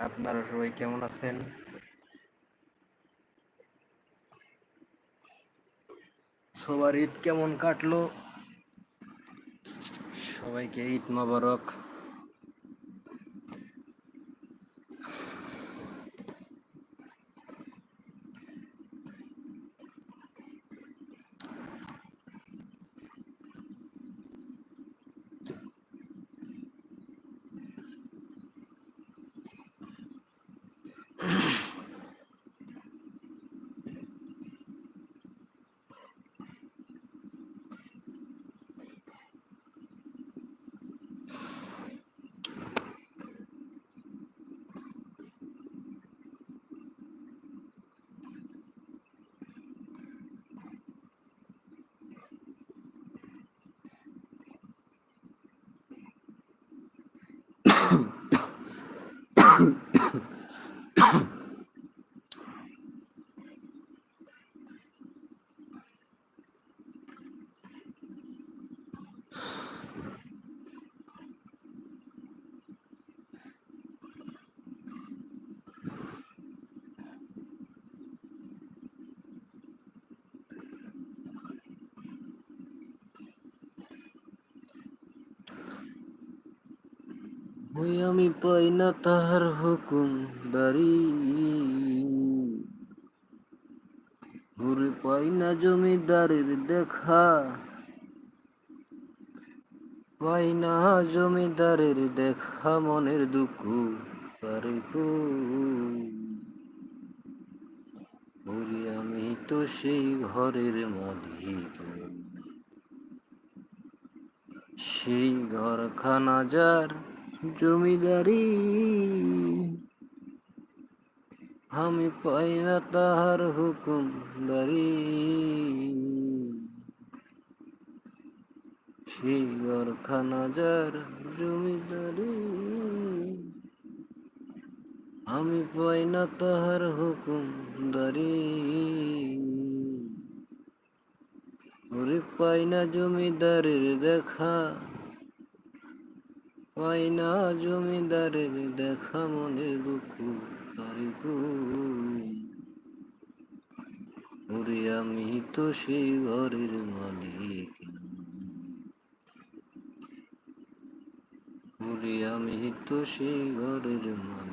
আপনারা সবাই কেমন আছেন? সবার ঈদ কেমন কাটলো? সবাইকে ঈদ মোবারক। ওই আমি পাই না তাহার হুকুম দারি। ঘুরে পাই না জমিদারের দেখা। পাই না জমিদারের দেখা মনের দুঃখ তারে ওরে আমি তো সেই ঘরের মালিক। সেই ঘরখানা যার জমিদারি। আমি পাই না তাহার হুকুম দারি। সেই ঘরখানা যার জমিদারি। আমি পাই না তাহার হুকুম দারি। ওরে পাই না জমিদারের দেখা। পাই না জমিদারের দেখা মনে বুকু তারে ওরে আমি তো সেই ঘরের মালিক। ওরে আমি তো সেই ঘরের মালিক।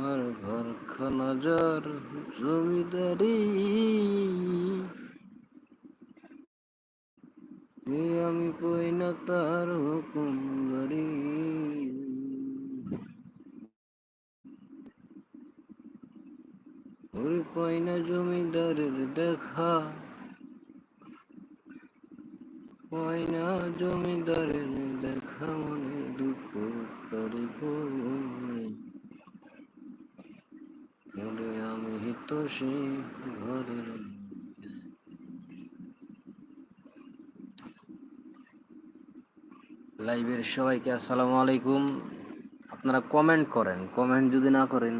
আমার ঘর খানাজার জমিদারি। আমি কই না তার হুকুম গাড়ি ওরে পাই না জমিদারের দেখা। পাই না জমিদারের দেখা, মনের দুঃখ করে। সেই ঘরের লাইভের সবাইকে আসসালামু আলাইকুম। আপনারা কমেন্ট করেন কমেন্ট যদি না করেন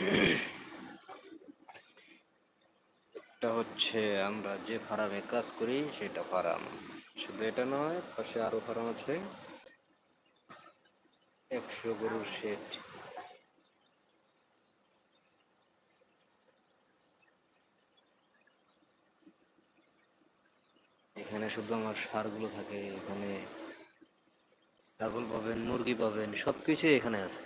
Yeah. এটা হচ্ছে আমরা যে ফার্মে কাজ করি, সেটা ফার্ম। শুধু এটা নয়, পাশে আরও ফার্ম আছে। একশো গরুর শেড এখানে শুধু আমার সারগুলো থাকে, এখানে ছাগল পাবেন, মুরগি পাবেন সব কিছুই এখানে আছে।